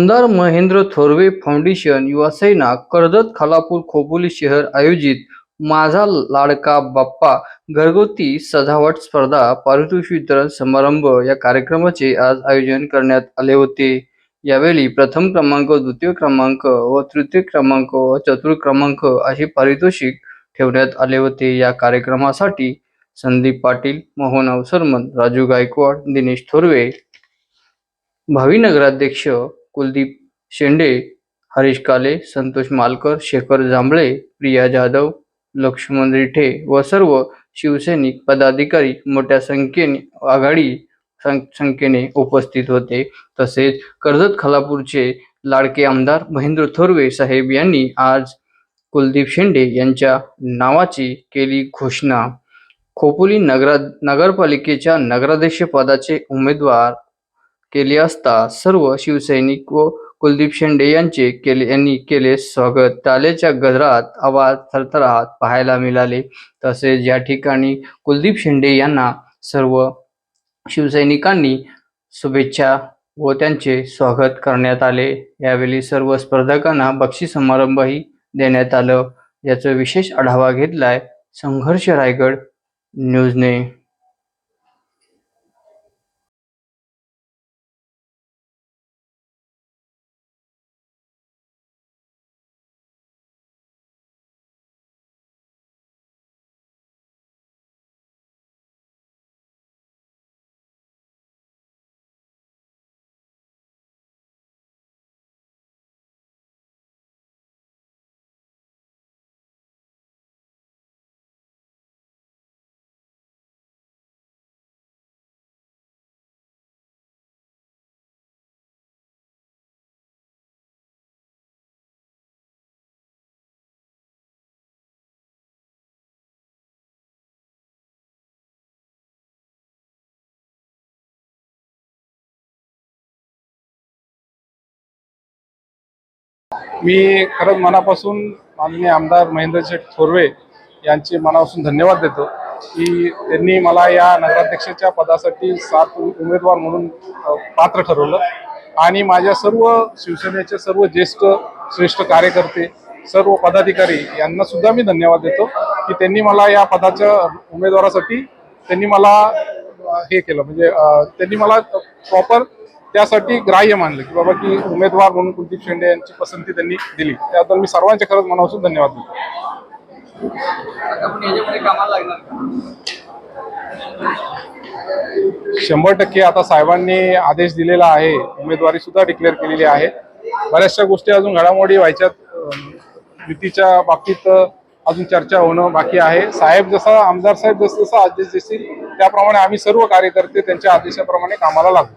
आमदार महेंद्र थोरवे फाउंडेशन युवासेना कर्जत खालापूर खोपोली शहर आयोजित माझा लाडका बाप्पा घरगुती सजावट स्पर्धा पारितोषिक वितरण समारंभ या कार्यक्रमाचे आज आयोजन करण्यात आले होते. यावेळी प्रथम क्रमांक द्वितीय क्रमांक व तृतीय क्रमांक व चतुर्थ क्रमांक असे पारितोषिक ठेवण्यात आले होते. या कार्यक्रमासाठी संदीप पाटील मोहन अवसरमन राजू गायकवाड दिनेश थोरवे भावी नगराध्यक्ष कुलदीप शेंडे हरीश काले संतोष मालकर शेखर जांभळे प्रिया जाधव लक्ष्मण रिठे व सर्व शिवसैनिक पदाधिकारी मोठ्या संख्येने आघाडी सं- संख्येने उपस्थित होते. तसेच कर्जत खालापूरचे लाडके आमदार महेंद्र थोरवे साहेब यांनी आज कुलदीप शेंडे यांच्या नावाची केली घोषणा. खोपोली नगरा नगरपालिकेच्या नगराध्यक्षपदाचे उमेदवार केले असता सर्व शिवसैनिक व कुलदीप शेंडे यांचे केले यांनी केले स्वागत. टालेच्या गजरात आवाज थरथरात पाहायला मिळाले. तसेच या ठिकाणी कुलदीप शेंडे यांना सर्व शिवसैनिकांनी शुभेच्छा व त्यांचे स्वागत करण्यात आले. यावेळी सर्व स्पर्धकांना बक्षीस समारंभही देण्यात आलं. याचा विशेष आढावा घेतलाय संघर्ष रायगड न्यूजने. मी खरंच मनापासून माननीय आमदार महेंद्र थोरवे यांचे मनापासून धन्यवाद देतो की त्यांनी मला या नगराध्यक्षाच्या पदासाठी सात उमेदवार म्हणून पात्र ठरवलं. आणि माझ्या सर्व शिवसेनेचे सर्व ज्येष्ठ श्रेष्ठ कार्यकर्ते सर्व पदाधिकारी यांना सुद्धा मी धन्यवाद देतो की त्यांनी मला या पदाच्या उमेदवारासाठी त्यांनी मला हे केलं. म्हणजे त्यांनी मला प्रॉपर त्यासाठी ग्राह्य मानलं की बाबा की उमेदवार म्हणून कुलदीप शेंडे यांची पसंती त्यांनी दिली. त्याबद्दल मी सर्वांच्या खरंच मनापासून धन्यवाद देतो. शंभर टक्के आता साहेबांनी आदेश दिलेला आहे. उमेदवारी सुद्धा डिक्लेअर केलेली आहे. बऱ्याचशा गोष्टी अजून घडामोडी व्हायच्यात युतीच्या बाबतीत अजून चर्चा होणं बाकी आहे. साहेब जसा आमदार साहेब जसं जसा आदेश देतील त्याप्रमाणे आम्ही सर्व कार्यकर्ते त्यांच्या आदेशाप्रमाणे कामाला लागू.